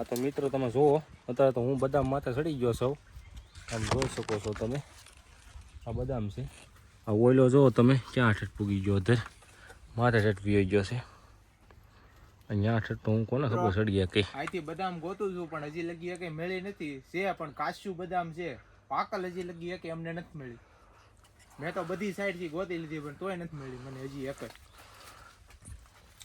હા તો મિત્રો તમે જુઓ, અત્યારે તો હું બદામ માથે ચડી ગયો છું. આમ જોઈ શકો છો તમે. આ બદામ છે. આ ઓઈલો જુઓ તમે, ક્યાં ઠેઠ પૂગી ગયો અધર? માથે ઠેઠ પી ગયો છે. અહીંયા ઠેઠ તો હું કોને ખબર ચડી ગયા કે? અહીંથી બદામ ગોતું છું, પણ હજી લગી કઈ મળી નથી. છે, પણ કાશ્યુ બદામ છે. પાકલ હજી લગી કે અમને નથી મળી. મેં તો બધી સાઈડથી ગોતી લીધી, પણ તોય નથી મળી. મને હજી એક જ.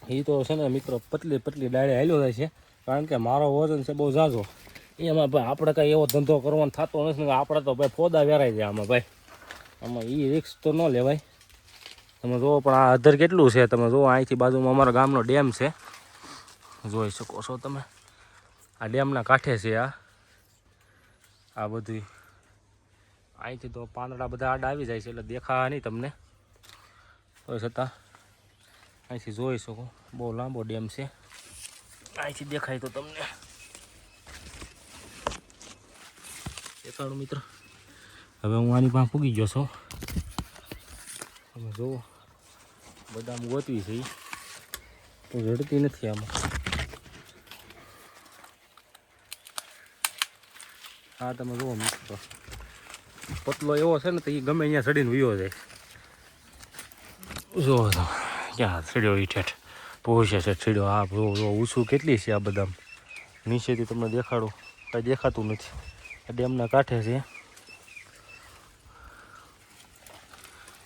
એ તો છે ને મિત્રો પતલી પતલી ડાળે હાલ્યો જાય છે. કારણ કે મારો વજન છે બહુ ઝાઝો. એમાં ભાઈ આપણે કાંઈ એવો ધંધો કરવાનો થતો નથી ને આપણે તો ભાઈ ફોદા વેરાઈ જાય આમાં ભાઈ. આમાં એ રિક્સ તો ન લેવાય. તમે જુઓ પણ આ અધર કેટલું છે. તમે જુઓ અહીંથી બાજુમાં અમારા ગામનો ડેમ છે. જોઈ શકો છો તમે. આ ડેમના કાંઠે છે આ. આ બધું અહીંથી તો પાંદડા બધા આડા આવી જાય છે એટલે દેખાવા નહીં તમને. તો છતાં અહીંથી જોઈ શકો. બહુ લાંબો ડેમ છે. અહીંથી દેખાય તો તમને. દેખાડું મિત્ર. હવે હું આની પાસે પૂગી ગયો છું. તમે જુઓ બદામ ગોતવી છે. તો રડતી નથી આમાં. હા, તમે જુઓ મિત્રો. પતલો એવો છે ને તો એ ગમે અહીંયા ચડીને વયો જાય. જુઓ તમે. ક્યાં ચડ્યો ઈઠેઠ ઠેઠ? પહોંચે છે ચડ્યો આ ઊંચું કેટલી છે આ બધા નીચેથી તમને દેખાડો. કાંઈ દેખાતું નથી. આ ડેમના કાંઠે છે.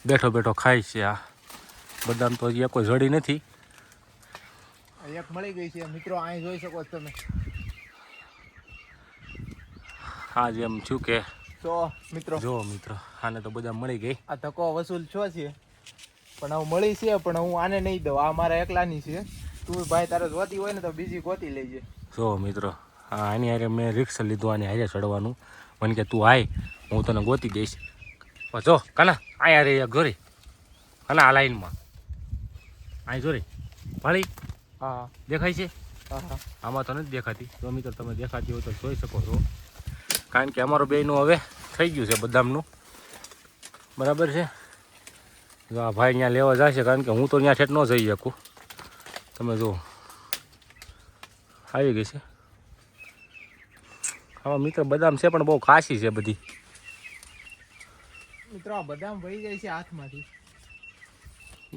બેઠો બેઠો ખાય છે આ. બદામ તો હજી કોઈ જડી નથી. એક મળી ગઈ છે. મિત્રો અહીં જોઈ શકો છો તમે. આ જેમ છું કે તો મિત્રો. જો મિત્રો આને તો બધા મળી ગઈ. આ ધક્કો વસૂલ છો છે. પણ હું મળી છે પણ હું આને નહીં દઉં. આ મારા એકલાની છે. તું ભાઈ તારે જોતી હોય ને તો બીજી ગોતી લેજે. જો મિત્રો હા આની હારે મેં રિક્ષા લીધું આની હારે ચડવાનું. મને કે તું આય હું તને ગોતી દઈશ. જો કના આ હારે એક જોરી. કાના આ લાઈનમાં. આ જોરી. ભાળી. હા. દેખાય છે? હા હા. આમાં તો નથી દેખાતી. જો મિત્રો તમે દેખાતી હોય તો જોઈ શકો છો. કારણ કે અમારું બેયનું હવે થઈ ગયું છે બદામનું. બરાબર છે? જો આ ભાઈ ત્યાં લેવા જશે કારણ કે હું તો ત્યાં ઠેઠ ન જઈ શકું. તમે જુઓ આવી ગઈ છે. આમાં મિત્ર બદામ છે પણ બહુ ખાસી છે બધી. મિત્રો આ બદામ વહી જાય છે હાથમાંથી.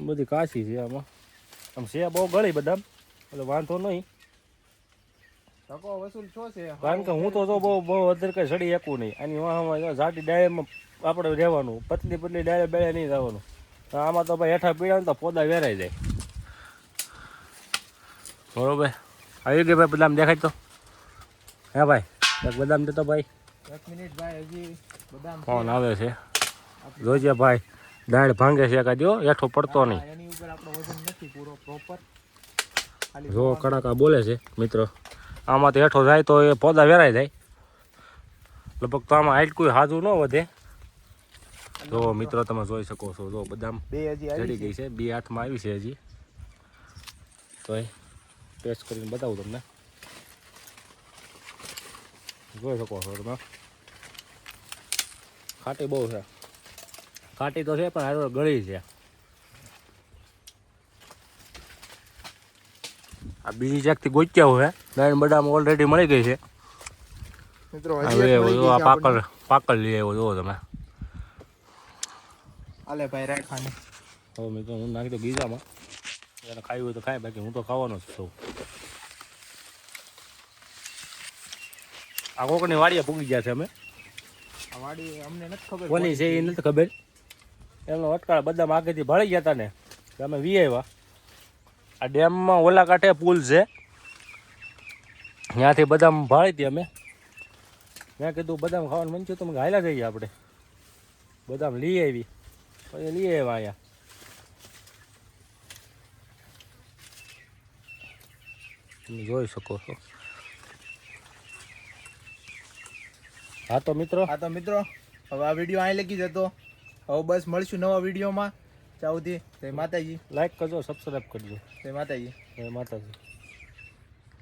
બધી કાચી છે આમાં. આમ છે બહુ ગળી બદામ એટલે વાંધો નહીં. ધક્કો વસૂલ છો છે. કારણ કે હું તો જો બહુ બહુ વધારે કઈ સડી શકું નહીં. આની વાહ ઝાટી ડાળીમાં આપણે રહેવાનું. પતલી પતલી ડાયરે બેળે નહીં જવાનું. તો આમાં તો ભાઈ હેઠા પીડા ને તો પોદા વેરાઈ જાય. બરોબર. આવી ગઈ ભાઈ બદામ દેખાય તો. હે ભાઈ એક બદામ દેતો ભાઈ. એક મિનિટ ભાઈ હજી બદામ ફોન આવે છે. જોજે ભાઈ દાળ ભાંગે છે કાઢ્યો હેઠો પડતો નહીં. એની ઉપર આપણો વજન નથી પૂરો પ્રોપર જો કડાકા બોલે છે મિત્રો. આમાં તો હેઠો જાય તો એ પોદા વેરાઈ જાય. લગભગ તો આમાં હાઈટ કોઈ હાજુ ન વધે. જો મિત્રો તમે જોઈ શકો છો. જો બદામ બે હજી ચડી ગઈ છે. બે હાથમાં આવી છે હજી. તો ટેસ્ટ કરીને બતાવું તમને. જોઈ શકો છો તમે. ખાટી બહુ છે. ખાટી તો છે પણ આ ગળી છે. આ બીજી જાગથી ગોચ્યા હોય. નારાયણ બદામ ઓલરેડી મળી ગઈ છે. મિત્રો હવે આપણને. પાકલ લઈ આવ્યો જુઓ તમે. હાલે ભાઈ રાખવાની હવે મેં તો હું નાખી દો ગીજામાં. એને ખાવી હોય તો ખાય બાકી હું તો ખાવાનો જ છું. આ કોકની વાડીએ પૂગી ગયા છે અમે. આ વાડી અમને નથી ખબર કોની છે એ નથી ખબર. એમનો અટકાળ બદામ આગળથી ભળી ગયા હતા ને અમે વી આવ્યા આ ડેમમાં ઓલા કાંઠે પુલ છે. ત્યાંથી બદામ ભાળી હતી અમે. મેં કીધું બદામ ખાવાનું મન થયું તો હાલ્યા જઈએ આપણે. બદામ લઈ આવી. પછી લઈ આવ્યા અહીંયા તમે જોઈ શકો છો હા તો મિત્રો હા તો મિત્રો હવે આ વીડિયો અહીં લખી જતો હવે બસ મળશું નવા વિડીયોમાં સુધી જય માતાજી. લાઈક કરજો સબસ્ક્રાઈબ કરજો. જય માતાજી. જય માતાજી.